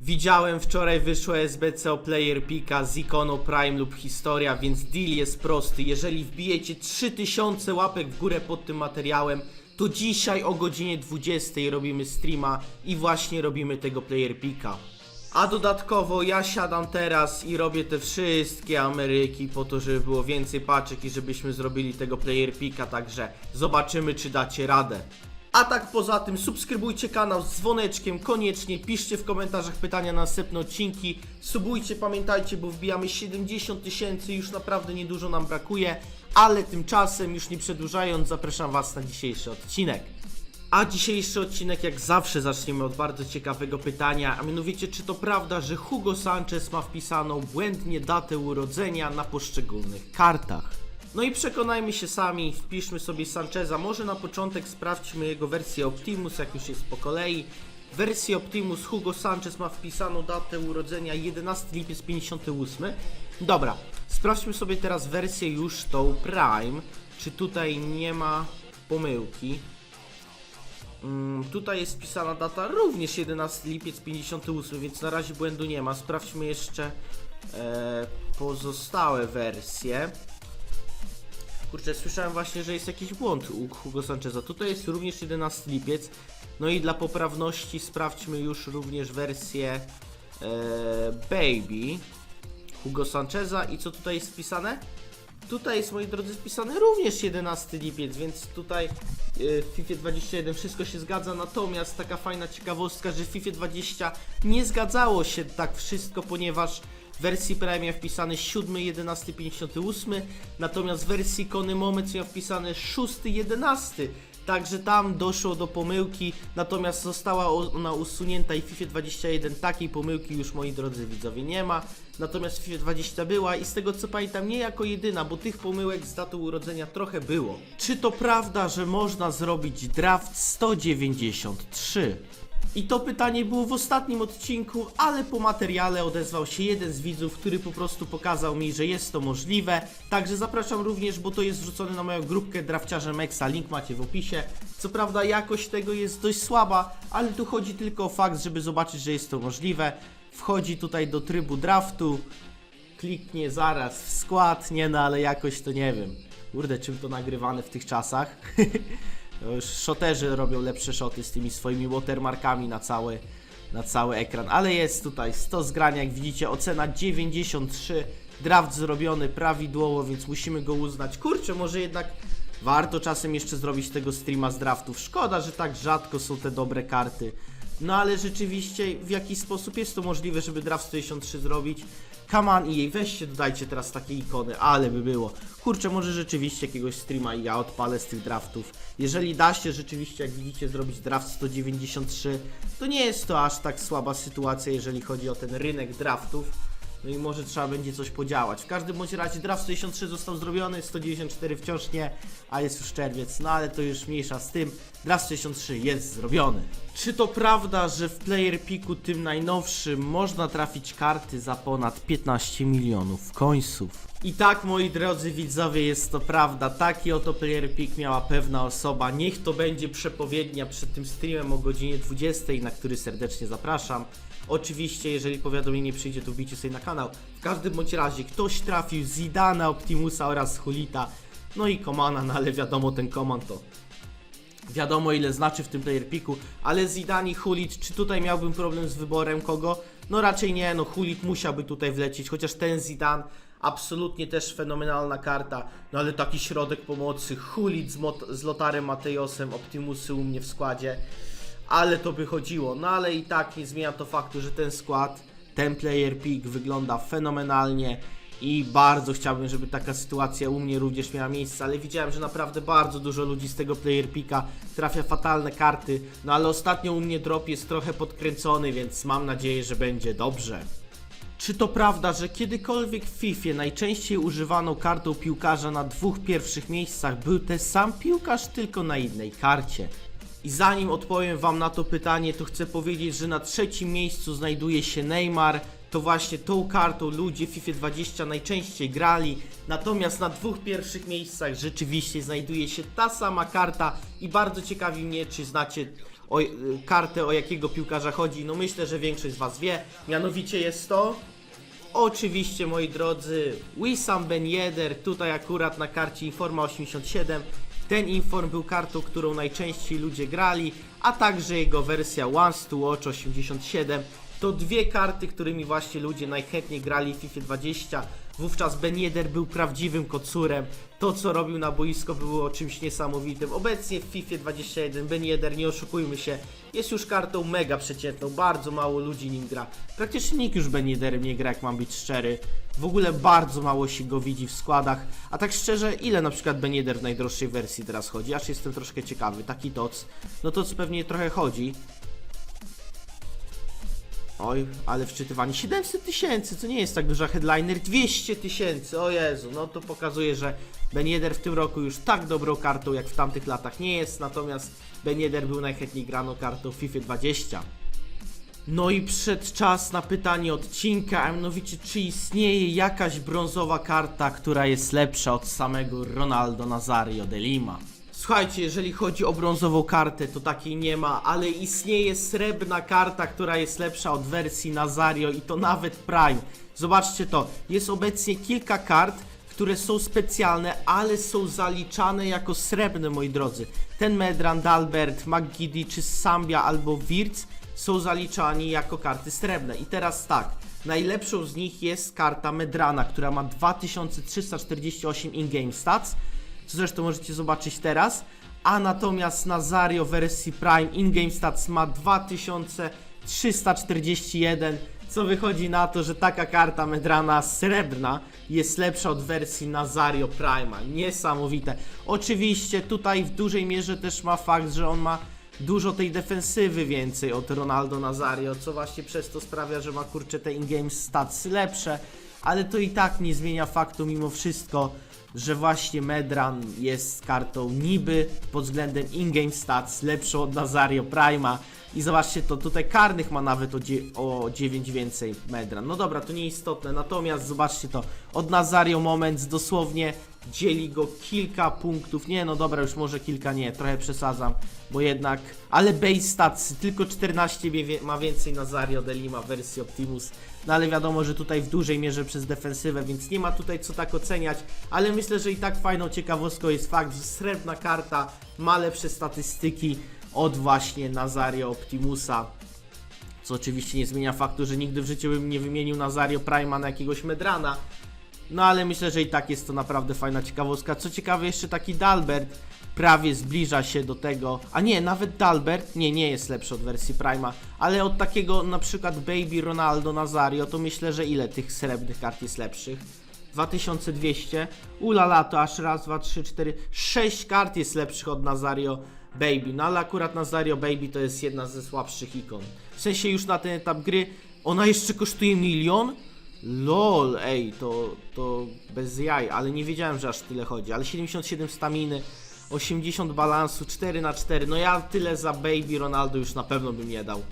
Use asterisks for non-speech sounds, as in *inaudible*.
Widziałem wczoraj wyszło SBC o Player Pika z ikoną Prime lub Historia, więc deal jest prosty. Jeżeli wbijecie 3000 łapek w górę pod tym materiałem, to dzisiaj o godzinie 20 robimy streama i właśnie robimy tego Player Pika. A dodatkowo ja siadam teraz i robię te wszystkie Ameryki po to, żeby było więcej paczek i żebyśmy zrobili tego Player Pika, także zobaczymy czy dacie radę. A tak poza tym subskrybujcie kanał z dzwoneczkiem, koniecznie piszcie w komentarzach pytania na następne odcinki, subujcie, pamiętajcie, bo wbijamy 70 tysięcy, już naprawdę niedużo nam brakuje, ale tymczasem już nie przedłużając zapraszam Was na dzisiejszy odcinek. A dzisiejszy odcinek jak zawsze zaczniemy od bardzo ciekawego pytania, a mianowicie czy to prawda, że Hugo Sanchez ma wpisaną błędnie datę urodzenia na poszczególnych kartach? No i przekonajmy się sami, wpiszmy sobie Sancheza, może na początek sprawdźmy jego wersję Optimus, jak już jest po kolei. W wersji Optimus Hugo Sanchez ma wpisaną datę urodzenia 11 lipiec 58. Dobra, sprawdźmy sobie teraz wersję już tą Prime, czy tutaj nie ma pomyłki. Mm, tutaj jest wpisana data również 11 lipiec 58, więc na razie błędu nie ma. Sprawdźmy jeszcze e, pozostałe wersje. Kurczę, słyszałem właśnie, że jest jakiś błąd u Hugo Sancheza. Tutaj jest również 11 lipiec. No i dla poprawności sprawdźmy już również wersję e, Baby Hugo Sancheza. I co tutaj jest wpisane? Tutaj jest, moi drodzy, wpisane również 11 lipiec, więc tutaj e, w FIFA 21 wszystko się zgadza, natomiast taka fajna ciekawostka, że w FIFA 20 nie zgadzało się tak wszystko, ponieważ w wersji Prime wpisany 7, 11, 58, natomiast w wersji Kony Moment miał wpisane 6, 11. Także tam doszło do pomyłki, natomiast została ona usunięta i w FIFA 21 takiej pomyłki już moi drodzy widzowie nie ma. Natomiast w FIFA 20 była i z tego co pamiętam nie jako jedyna, bo tych pomyłek z datą urodzenia trochę było. Czy to prawda, że można zrobić draft 193? I to pytanie było w ostatnim odcinku, ale po materiale odezwał się jeden z widzów, który po prostu pokazał mi, że jest to możliwe. Także zapraszam również, bo to jest wrzucone na moją grupkę Drafciarze Mexa, link macie w opisie. Co prawda jakość tego jest dość słaba, ale tu chodzi tylko o fakt, żeby zobaczyć, że jest to możliwe. Wchodzi tutaj do trybu draftu, kliknie zaraz w skład, nie no, ale jakoś to nie wiem. Kurde, czym to nagrywane w tych czasach? *laughs* Szoterzy robią lepsze szoty z tymi swoimi watermarkami na cały, na cały ekran, ale jest tutaj 100 zgrania, jak widzicie, ocena 93, draft zrobiony prawidłowo, więc musimy go uznać. Kurczę, może jednak warto czasem jeszcze zrobić tego streama z draftów. Szkoda, że tak rzadko są te dobre karty. No ale rzeczywiście w jaki sposób jest to możliwe, żeby draft 163 zrobić? Come on EA, weźcie, dodajcie teraz takie ikony, ale by było. Kurczę, może rzeczywiście jakiegoś streama i ja odpalę z tych draftów. Jeżeli da się rzeczywiście, jak widzicie, zrobić draft 193, to nie jest to aż tak słaba sytuacja, jeżeli chodzi o ten rynek draftów. No i może trzeba będzie coś podziałać. W każdym bądź razie draft 163 został zrobiony, 194 wciąż nie, a jest już czerwiec, no ale to już mniejsza z tym. Draft 163 jest zrobiony. Czy to prawda, że w Player Piku tym najnowszym można trafić karty za ponad 15 milionów końców? I tak, moi drodzy widzowie, jest to prawda. Taki oto Player Pick miała pewna osoba. Niech to będzie przepowiednia przed tym streamem o godzinie 20, na który serdecznie zapraszam. Oczywiście, jeżeli powiadomienie przyjdzie, to wbijcie sobie na kanał. W każdym bądź razie, ktoś trafił Zidana, Optimusa oraz Hulita. No i Komana, no ale wiadomo, ten Koman to wiadomo ile znaczy w tym player picku, ale Zidane i czy tutaj miałbym problem z wyborem kogo? No raczej nie, no Hulit musiałby tutaj wlecieć, chociaż ten Zidane absolutnie też fenomenalna karta, no ale taki środek pomocy, Hulit z, Mot- z Lotarem Matejosem, Optimusy u mnie w składzie, ale to by chodziło, no ale i tak nie zmienia to faktu, że ten skład, ten player pick wygląda fenomenalnie i bardzo chciałbym, żeby taka sytuacja u mnie również miała miejsce, ale widziałem, że naprawdę bardzo dużo ludzi z tego player picka trafia fatalne karty, no ale ostatnio u mnie drop jest trochę podkręcony, więc mam nadzieję, że będzie dobrze. Czy to prawda, że kiedykolwiek w FIFA najczęściej używaną kartą piłkarza na dwóch pierwszych miejscach był ten sam piłkarz, tylko na innej karcie? I zanim odpowiem Wam na to pytanie, to chcę powiedzieć, że na trzecim miejscu znajduje się Neymar. To właśnie tą kartą ludzie w FIFA 20 najczęściej grali. Natomiast na dwóch pierwszych miejscach rzeczywiście znajduje się ta sama karta. I bardzo ciekawi mnie, czy znacie o, y, kartę, o jakiego piłkarza chodzi, no myślę, że większość z Was wie. Mianowicie jest to Oczywiście, moi drodzy, Wissam Ben Yedder, tutaj akurat na karcie Informa 87. Ten Inform był kartą, którą najczęściej ludzie grali, a także jego wersja Once to Watch 87. To dwie karty, którymi właśnie ludzie najchętniej grali w FIFA 20. Wówczas Ben Yedder był prawdziwym kocurem. To, co robił na boisko, było czymś niesamowitym. Obecnie w FIFA 21 Ben Yedder, nie oszukujmy się, jest już kartą mega przeciętną. Bardzo mało ludzi nim gra. Praktycznie nikt już Ben Yedderem nie gra, jak mam być szczery. W ogóle bardzo mało się go widzi w składach. A tak szczerze, ile na przykład Ben Yedder w najdroższej wersji teraz chodzi? Aż jestem troszkę ciekawy. Taki toc. No toc pewnie trochę chodzi. Oj, ale wczytywanie 700 tysięcy, co nie jest tak duża headliner, 200 tysięcy, o Jezu, no to pokazuje, że Ben Yedder w tym roku już tak dobrą kartą jak w tamtych latach nie jest, natomiast Ben Yedder był najchętniej graną kartą FIFA 20. No i przed czas na pytanie odcinka, a mianowicie czy istnieje jakaś brązowa karta, która jest lepsza od samego Ronaldo Nazario de Lima? Słuchajcie, jeżeli chodzi o brązową kartę, to takiej nie ma, ale istnieje srebrna karta, która jest lepsza od wersji Nazario i to nawet Prime. Zobaczcie to, jest obecnie kilka kart, które są specjalne, ale są zaliczane jako srebrne, moi drodzy. Ten Medran, Dalbert, McGiddy czy Sambia albo Wirtz są zaliczani jako karty srebrne. I teraz tak, najlepszą z nich jest karta Medrana, która ma 2348 in-game stats, co zresztą możecie zobaczyć teraz. A natomiast Nazario w wersji Prime in-game stats ma 2341, co wychodzi na to, że taka karta Medrana srebrna jest lepsza od wersji Nazario Prime'a. Niesamowite. Oczywiście tutaj w dużej mierze też ma fakt, że on ma dużo tej defensywy więcej od Ronaldo Nazario, co właśnie przez to sprawia, że ma kurczę te in-game statsy lepsze, ale to i tak nie zmienia faktu mimo wszystko, że właśnie Medran jest kartą niby pod względem in-game stats lepszą od Nazario Prima. I zobaczcie to, tutaj karnych ma nawet o, o 9 więcej Medran. No dobra, to nieistotne, natomiast zobaczcie to, od Nazario Moments dosłownie dzieli go kilka punktów, nie no dobra, już może kilka nie, trochę przesadzam, bo jednak, ale base stats, tylko 14 wie- wie- ma więcej Nazario de Lima w wersji Optimus, no ale wiadomo, że tutaj w dużej mierze przez defensywę, więc nie ma tutaj co tak oceniać, ale myślę, że i tak fajną ciekawostką jest fakt, że srebrna karta ma lepsze statystyki od właśnie Nazario Optimusa. Co oczywiście nie zmienia faktu, że nigdy w życiu bym nie wymienił Nazario Prima na jakiegoś Medrana. No ale myślę, że i tak jest to naprawdę fajna ciekawostka. Co ciekawe, jeszcze taki Dalbert prawie zbliża się do tego. A nie, nawet Dalbert nie, nie jest lepszy od wersji Prima, ale od takiego na przykład Baby Ronaldo Nazario, to myślę, że ile tych srebrnych kart jest lepszych? 2200. Ulala, to aż raz, dwa, trzy, cztery, sześć kart jest lepszych od Nazario Baby. No ale akurat Nazario Baby to jest jedna ze słabszych ikon. W sensie już na ten etap gry ona jeszcze kosztuje milion? LOL, ej, to, to bez jaj, ale nie wiedziałem, że aż tyle chodzi. Ale 77 staminy, 80 balansu, 4 na 4 No ja tyle za Baby Ronaldo już na pewno bym nie dał.